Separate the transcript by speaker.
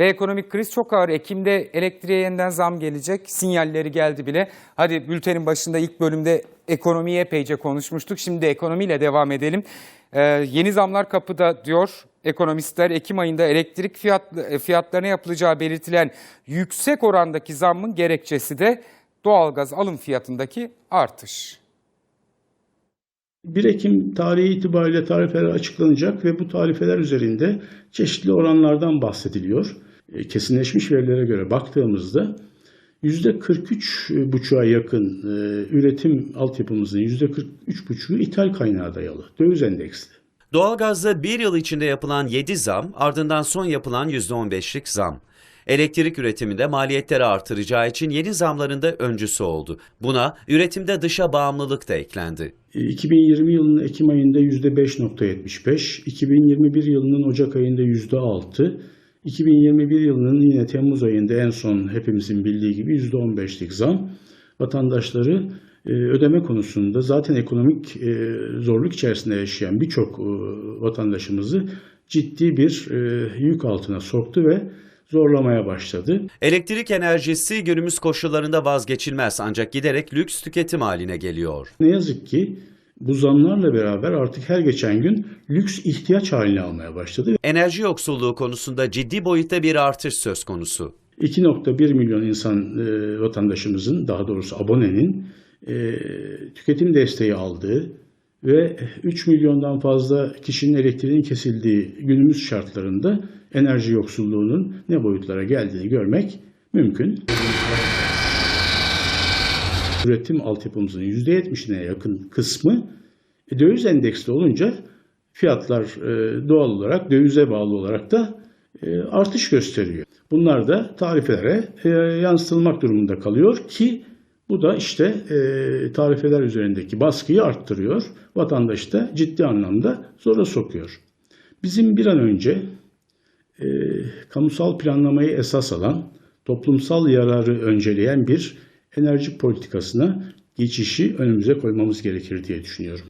Speaker 1: Ve ekonomik kriz çok ağır. Ekim'de elektriğe yeniden zam gelecek. Sinyalleri geldi bile. Hadi bültenin başında ilk bölümde ekonomiyi epeyce konuşmuştuk. Şimdi ekonomiyle devam edelim. Ee, yeni zamlar kapıda diyor ekonomistler. Ekim ayında elektrik fiyat, fiyatlarına yapılacağı belirtilen yüksek orandaki zammın gerekçesi de doğalgaz alım fiyatındaki artış.
Speaker 2: 1 Ekim tarihi itibariyle tarifeler açıklanacak ve bu tarifeler üzerinde çeşitli oranlardan bahsediliyor. E, Kesinleşmiş verilere göre baktığımızda %43,5'a yakın e, üretim altyapımızın %43,5'u ithal kaynağa dayalı, döviz endeksli.
Speaker 3: Doğalgazda bir yıl içinde yapılan 7 zam, ardından son yapılan %15'lik zam. Elektrik üretiminde maliyetleri artıracağı için yeni zamların da öncüsü oldu. Buna üretimde dışa bağımlılık da eklendi.
Speaker 2: E, 2020 yılının Ekim ayında %5.75, 2021 yılının Ocak ayında %6, 2021 yılının yine Temmuz ayında en son hepimizin bildiği gibi %15'lik zam vatandaşları e, ödeme konusunda zaten ekonomik e, zorluk içerisinde yaşayan birçok e, vatandaşımızı ciddi bir yük altına soktu ve zorlamaya başladı.
Speaker 3: Elektrik enerjisi günümüz koşullarında vazgeçilmez ancak giderek lüks tüketim haline geliyor.
Speaker 2: Ne yazık ki bu zamlarla beraber artık her geçen gün lüks ihtiyaç haline almaya başladı.
Speaker 3: Enerji yoksulluğu konusunda ciddi boyutta bir artış söz konusu.
Speaker 2: 2.1 milyon insan e, vatandaşımızın daha doğrusu abonenin e, tüketim desteği aldığı ve 3 milyondan fazla kişinin elektriğinin kesildiği günümüz şartlarında enerji yoksulluğunun ne boyutlara geldiğini görmek mümkün. Üretim altyapımızın %70'ine yakın kısmı e, döviz endeksli olunca fiyatlar e, doğal olarak dövize bağlı olarak da e, artış gösteriyor. Bunlar da tarifelere e, yansıtılmak durumunda kalıyor ki bu da işte tarifeler üzerindeki baskıyı arttırıyor. Vatandaşı da ciddi anlamda zora sokuyor. Bizim bir an önce kamusal planlamayı esas alan, toplumsal yararı önceleyen bir enerji politikasına geçişi önümüze koymamız gerekir diye düşünüyorum.